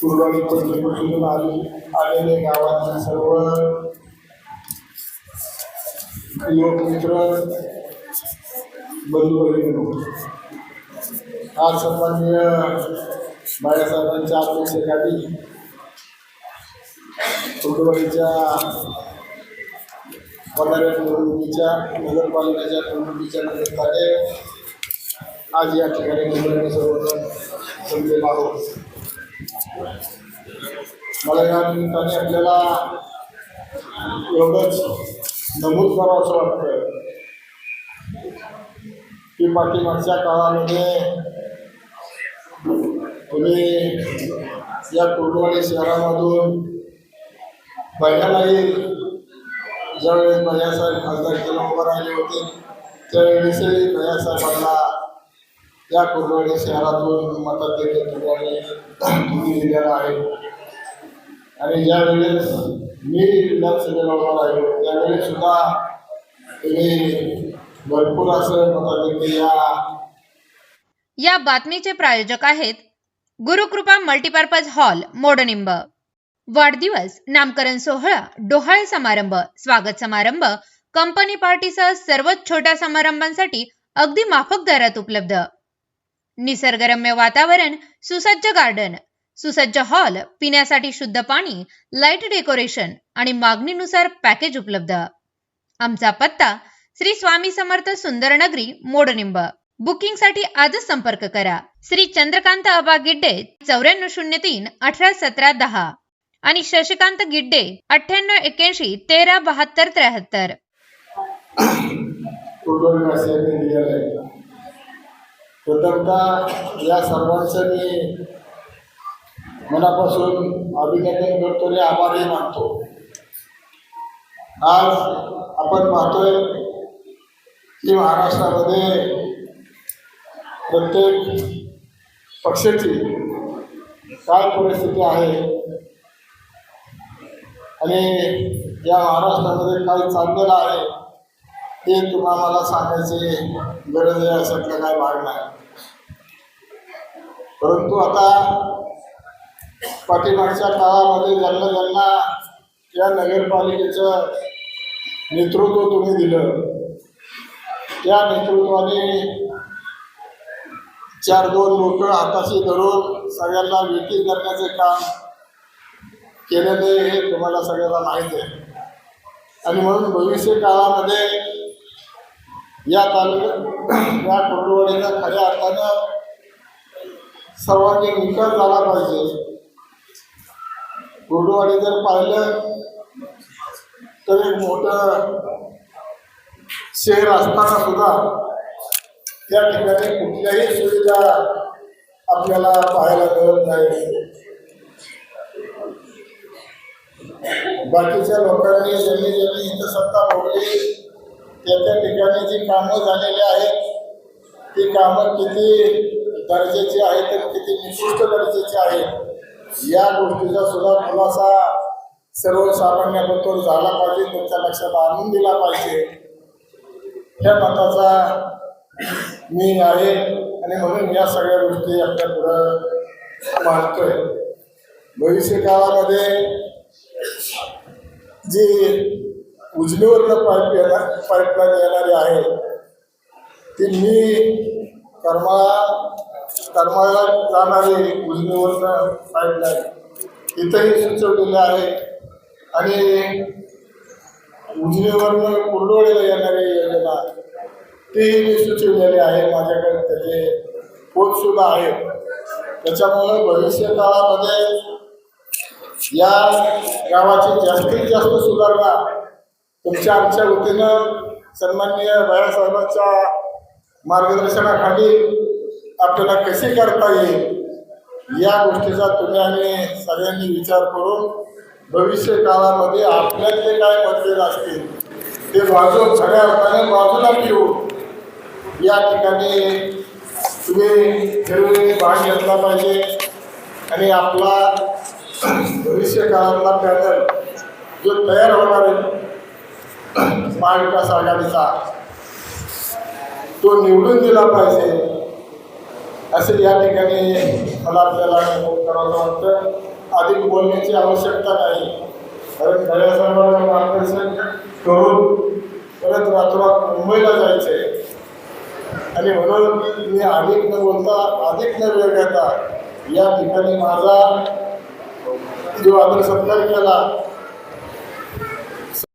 कुर्बानी पंचकृषीतून आले आलेले गावातील सर्व लोकमित्र मित्र बंधू आज सन्माननीय बाळासाहेबांच्या अध्यक्षतेखाली कुर्डवाडीच्या होणाऱ्या निवडणुकीच्या नगरपालिकेच्या निवडणुकीच्या निमित्ताने आज या ठिकाणी मुंबईने सर्वजण जमलेलो आहोत. मला या निमित्ताने आपल्याला एवढंच नमूद करावं असं वाटतं की पाठीमागच्या काळामध्ये तुम्ही या कुर्डवाडी शहरामधून बघायलाही ज्यावेळेस भैयासाहेब खासदार उभं राहिले होते त्यावेळेसही भैयासाहेबांना या कुर्डवाडी शहरातून मताधिकार ठिकाणी तुम्ही दिलेला आहे. आणि ज्यावेळेस मी विधानसभेला उभा राहिलो त्यावेळेस सुद्धा तुम्ही भरपूर असं मताधिकार या या बातमीचे प्रायोजक आहेत गुरुकृपा मल्टीपर्पज हॉल मोडनिंब. वाढदिवस नामकरण सोहळा डोहाळे समारंभ स्वागत समारंभ कंपनी पार्टीसह सर्वच छोट्या समारंभांसाठी अगदी माफक दरात उपलब्ध. निसर्गरम्य वातावरण सुसज्ज गार्डन सुसज्ज हॉल पिण्यासाठी शुद्ध पाणी लाइट डेकोरेशन आणि मागणीनुसार पॅकेज उपलब्ध. आमचा पत्ता श्री स्वामी समर्थ सुंदरनगरी मोडनिंब. बुकिंगसाठी आजच संपर्क करा. श्री चंद्रकांत अबा गिड्डे चौऱ्याण्णव शून्य तीन अठरा सतरा दहा. आणि शशिकांत गिड्डे अठ्ठ्याण्णव एक्याऐंशी तेरा बहात्तर त्र्याहत्तर. प्रथमतः या सर्वांचं मी मनापासून अभिनंदन करतो आणि आभारही मानतो. आज आपण पाहतोय की महाराष्ट्रामध्ये प्रत्येक पक्षाची काय परिस्थिती आहे आणि या महाराष्ट्रामध्ये काय चाललेलं आहे हे तुम्हाला मला सांगायची गरज आहे अशातला काय भाग नाही. परंतु आता पाठीमागच्या काळामध्ये ज्यांना ज्यांना या नगरपालिकेचं नेतृत्व तुम्ही दिलं त्या नेतृत्वाने चार दोन लोक हाताशी धरून सगळ्यांना विकी करण्याचे काम केलेले हे तुम्हाला सगळ्यांना माहीत आहे. आणि म्हणून भविष्य काळामध्ये या तालुक्यात या कुर्डवाडीचा खऱ्या अर्थानं सर्वांगीण विकास झाला पाहिजे. कुर्डवाडी जर पाहिलं तर एक मोठं शहर असताना सुद्धा त्या ठिकाणी कुठल्याही सुविधा आपल्याला पाहायला मिळत नाही. बाकीच्या लोकांनी ज्यांनी ज्यांनी इथं सत्ता भोगली त्या त्या ठिकाणी जी कामं झालेली आहेत ती कामं किती दर्जाची आहे तर किती निकृष्ट गरजेचे आहे या गोष्टीचा सुद्धा खुलासा सर्वसामान्याबद्दल झाला पाहिजे त्यांच्या लक्षात आणून दिला पाहिजे. या मताचा मी आहे आणि म्हणून या सगळ्या गोष्टी आपल्या पुढं मांडतोय भविष्य काळामध्ये जी उजनीवरनं पाईप येणार पाईपलाईन येणारी आहे ती मी कर्मा करमाळला जाणारी उजनीवरनं पाईपलाईन. इथंही सुचवलेलं आहे. आणि उजनीवरनं कुर्डोळीला येणारी योजना तीही मी सुचवलेली आहे. माझ्याकडे त्याचे पोतसुद्धा आहेत. त्याच्यामुळं भविष्य काळामध्ये या गावाची जास्तीत जास्त सुधारणा तुमच्या आमच्या वतीनं सन्माननीय बाळासाहेबांच्या मार्गदर्शनाखाली आपल्याला कशी करता येईल या गोष्टीचा तुम्ही आम्ही सगळ्यांनी विचार करून भविष्य काळामध्ये आपल्यातले काय मतभेद असतील ते बाजू खऱ्या अर्थाने बाजूला ठेवून या ठिकाणी तुम्ही ठरवलेली भाग घेतला पाहिजे आणि आपला भविष्य काळातला पॅनल जो तयार होणार आहे महाविकास आघाडीचा तो निवडून दिला पाहिजे. असे या ठिकाणी मला आपल्याला नमूद करावं वाटतं. अधिक बोलण्याची आवश्यकता नाही. कारण खऱ्या सर्वांना मार्गदर्शन करून परत रातोरात मुंबईला जायचं आहे आणि म्हणून मी अधिक न बोलता अधिक न वेळ घेता या ठिकाणी माझा जो आदर सत्कार केला